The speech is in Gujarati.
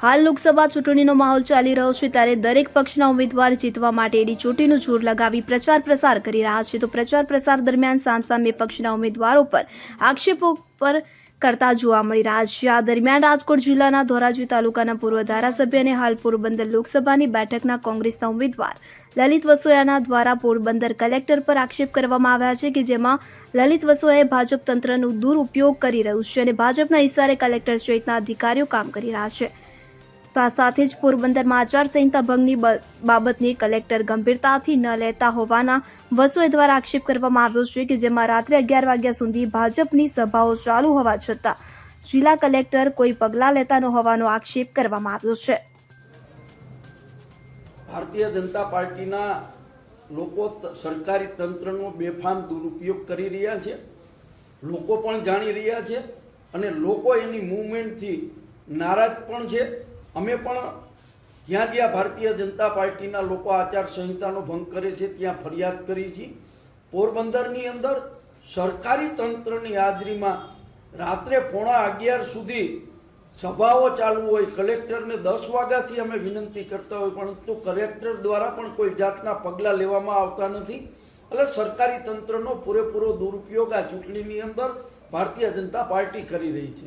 હાલ લોકસભા ચૂંટણીનો માહોલ ચાલી રહ્યો છે ત્યારે દરેક પક્ષના ઉમેદવાર જીતવા માટે એડી ચોટીનું જોર લગાવી પ્રચાર પ્રસાર કરી રહ્યા છે. તો પ્રચાર પ્રસાર દરમિયાન સામસામે પક્ષના ઉમેદવારો પર આક્ષેપો પર કરતા જોવા મળી રહ્યા છે. આ દરમિયાન રાજકોટ જિલ્લાના ધોરાજી તાલુકાના પૂર્વ ધારાસભ્ય અને હાલ પોરબંદર લોકસભાની બેઠકના કોંગ્રેસના ઉમેદવાર લલિત વસોયાના દ્વારા પોરબંદર કલેક્ટર પર આક્ષેપ કરવામાં આવ્યા છે કે જેમાં લલિત વસોયાએ ભાજપ તંત્રનો દુરુપયોગ કરી રહ્યું છે અને ભાજપના ઇશારે કલેક્ટર સહિતના અધિકારીઓ કામ કરી રહ્યા છે. આ સાથે જ પોરબંદરમાં આચારસંહિતા ભંગની બાબતની કલેક્ટર ગંભીરતાથી ન લેતા હોવાના વસુએ દ્વારા આક્ષેપ કરવામાં આવ્યો છે કે જેમાં રાત્રે અગિયાર વાગ્યા સુધી ભાજપની સભાઓ ચાલુ હોવા છતાં જિલ્લા કલેક્ટર કોઈ પગલાં લેતા ન હોવાનો આક્ષેપ કરવામાં આવ્યો છે. ભારતીય જનતા પાર્ટીના લોકો સરકારી તંત્રનો બેફામ દુરુપયોગ કરી રહ્યા છે. લોકો પણ જાણી રહ્યા છે અને લોકો એની મૂવમેન્ટથી નારાજ પણ છે. અમે પણ જ્યાં જ્યાં ભારતીય જનતા પાર્ટીના લોકો આચાર સંહિતાનો ભંગ કરે છે, ત્યાં ફરિયાદ કરી છે. પોરબંદરની અંદર સરકારી તંત્રની હાજરીમાં રાત્રે પોણા અગિયાર સુધી સભાઓ ચાલુ હોય, કલેક્ટરને દસ વાગ્યાથી અમે વિનંતી કરતા હોય, પરંતુ કલેક્ટર દ્વારા પણ કોઈ જાતના પગલાં લેવામાં આવતા નથી. એટલે સરકારી તંત્રનો પૂરેપૂરો દુરુપયોગ આ ચૂંટણીની અંદર ભારતીય જનતા પાર્ટી કરી રહી છે.